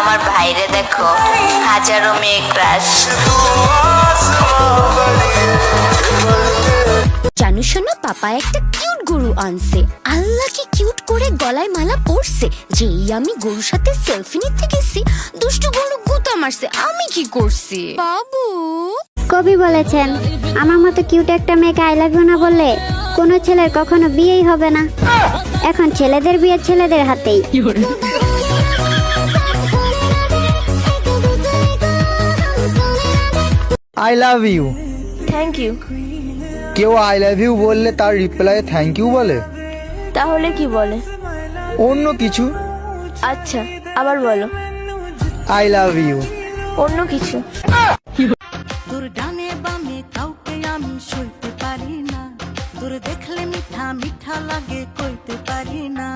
আমার ভাইরে দেখো। হাজারো মেয়ে ক্রাশ জানো শোনো পাপা একটা কিউট গরু আনছে। আল্লাহ কি কিউট করে গলায় মালা পরছে? যেই আমি গরুর সাথে সেলফি নিতে গেছি দুষ্টু গরু গুতা মারছে আমি কি করছি? বাবু। কবি বলেছেন আমার মতো কিউট একটা মেয়েকে আই লাভ ইউ না বললে কোনো ছেলের কখনো বিয়েই হবে না। এখন ছেলেদের বিয়ে ছেলেদের হাতেই। I love you thank you কেউ আই লাভ ইউ বললে তার রিপ্লাই থ্যাংক ইউ বলে? তাহলে কি বলে? অন্য কিছু? আচ্ছা আবার বলো। আই লাভ ইউ অন্য কিছু। তোর ডানে বামে কাউকে আমি সইতে পারি না। তোর দেখলে মিঠা মিঠা লাগে কইতে পারি না।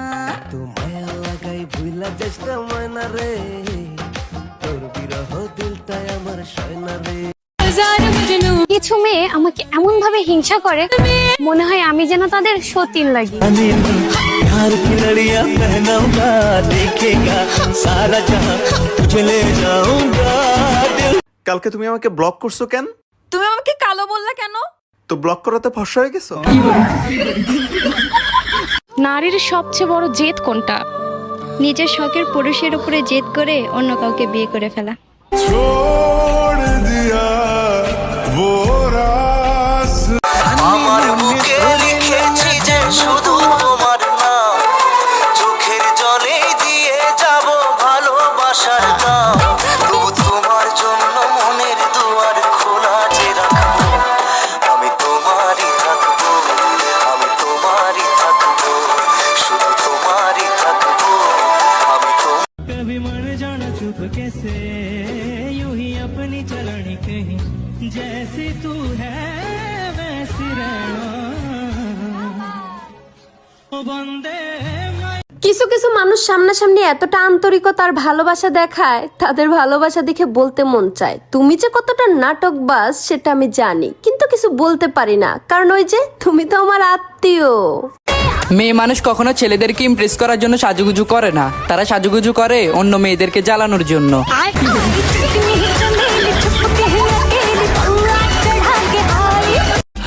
তোমায় লাগাই ভুইলা চেষ্টা ময়না রে। কিছু মেয়ে আমাকে এমন ভাবে হিংসা করে মনে হয় আমি যেন তাদের সতীন লাগি। কালকে তুমি আমাকে ব্লক করছ কেন? তুমি আমাকে কালো বললে কেন? তো ব্লক করাতে ভরসা হয়ে গেছো? নারীর সবচেয়ে বড় জেদ কোনটা? নিজের শখের পুরুষের উপরে জেদ করে অন্য কাউকে বিয়ে করে ফেলা। चलनी कहीं जैसी तू है वैसी रहना ओ बंदे কিছু কিছু মানুষ সামনাসামনি এতটা আন্তরিকতা আর ভালোবাসা দেখায় তাদের ভালোবাসা দেখে বলতে মন চায় তুমি যে কতটা নাটক বাস সেটা আমি জানি কিন্তু কিছু বলতে পারি না কারণ ওই যে তুমি তো আমার আত্মীয় মেয়ে মানুষ কখনো ছেলেদেরকে ইমপ্রেস করার জন্য সাজুগুজু করে না তারা সাজুগুজু করে অন্য মেয়েদেরকে জ্বালানোর জন্য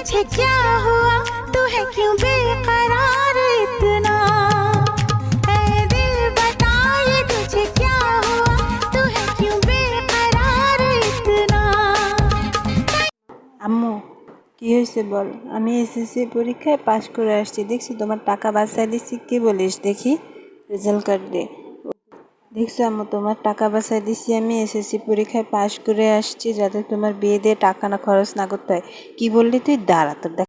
तुझे क्या हुआ तू है क्यों बेकरार इतना ऐ दिल बता ये तुझे क्या हुआ तू है क्यों बेकरार इतना আম্মু কি হয়েছে বল আমি এসএসসি পরীক্ষায় পাশ করে আসছি দেখছি তোমার টাকা বাঁচাই দিচ্ছি কি বলিস দেখি রেজাল্ট কার্ড দে দেখছ আমি তোমার টাকা বাঁচাই দিছি আমি, এসএসসি পরীক্ষায় পাশ করে আসছি, যাতে তোমার বিয়ে দিয়ে টাকা না খরচ না করতে হয়। কি বললি তুই? দাঁড়া, তোর দেখ